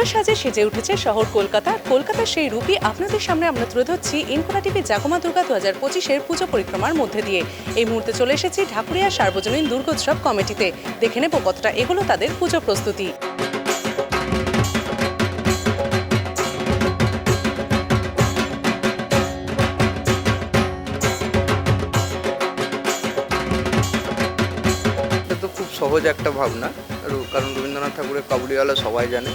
পুজোর সাজে সেজে উঠেছে শহর কলকাতা। কলকাতার সেই রূপই আপনাদের সামনে আমরা তুলে ধরছি ইনকোনা টিভি জাগমা দুর্গা দু হাজার পঁচিশের পুজো পরিক্রমার মধ্যে দিয়ে। এই মুহূর্তে চলে এসেছি ঢাকুরিয়া সার্বজনীন দুর্গোৎসব কমিটিতে। দেখে নেব কতটা এগুলো তাদের পুজো প্রস্তুতি। সহজ একটা ভাবনা। কারণ রবীন্দ্রনাথ ঠাকুরের কাবুলিওয়ালা সবাই জানে।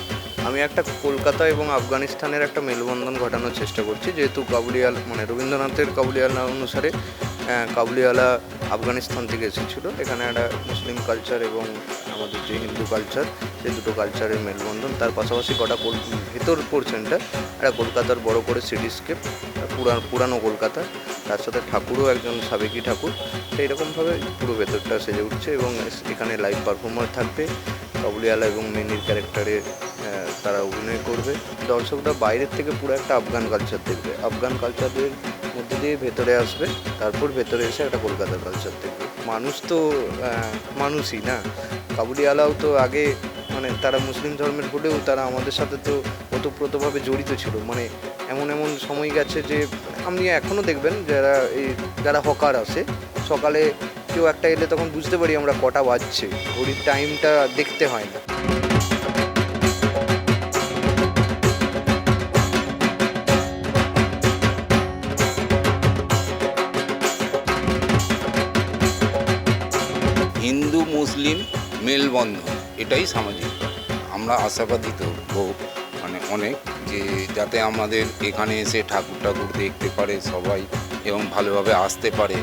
আমি একটা কলকাতা এবং আফগানিস্তানের একটা মেলবন্ধন ঘটানোর চেষ্টা করছি, যেহেতু কাবুলিওয়ালা মানে রবীন্দ্রনাথের কাবুলিওয়ালা অনুসারে কাবুলিওয়ালা আফগানিস্তান থেকে এসেছিল। এখানে একটা মুসলিম কালচার এবং আমাদের যে হিন্দু কালচার সেই দুটো কালচারের মেলবন্ধন। তার পাশাপাশি কটা ভেতর পোর্শনটা একটা কলকাতার বড় করে সিটিস্কেপ পুরান, পুরানো কলকাতা। তার সাথে ঠাকুরও একজন সাবেকি ঠাকুর। সেই রকমভাবে পুরো ভেতরটা সেজে উঠছে এবং এখানে লাইভ পারফর্মার থাকবে। কাবুলিওয়ালা এবং মেনির ক্যারেক্টারে তারা অভিনয় করবে। দর্শকরা বাইরের থেকে পুরো একটা আফগান কালচার দেখবে। আফগান কালচারের মধ্যে দিয়ে ভেতরে আসবে, তারপর ভেতরে এসে একটা কলকাতার কালচার দেখবে। মানুষ তো মানুষই না? কাবুলিওয়ালাও তো আগে মানে তারা মুসলিম ধর্মের হলেও তারা আমাদের সাথে তো ওতপ্রোতভাবে জড়িত ছিল। মানে এমন এমন সময় গেছে যে, আপনি এখনও দেখবেন যারা এই, যারা হকার আসে সকালে কেউ একটা এলে তখন বুঝতে পারি আমরা কটা বাজছে। ঘড়ির টাইমটা দেখতে হয় না। হিন্দু, মুসলিম, মেলবন্ধন, এটাই সামাজিক। আমরা আশাবাদী তো হোক মানে অনেক, যে যাতে আমাদের এখানে এসে ঠাকুর ঠাকুর দেখতে পারে সবাই এবং ভালোভাবে আসতে পারে।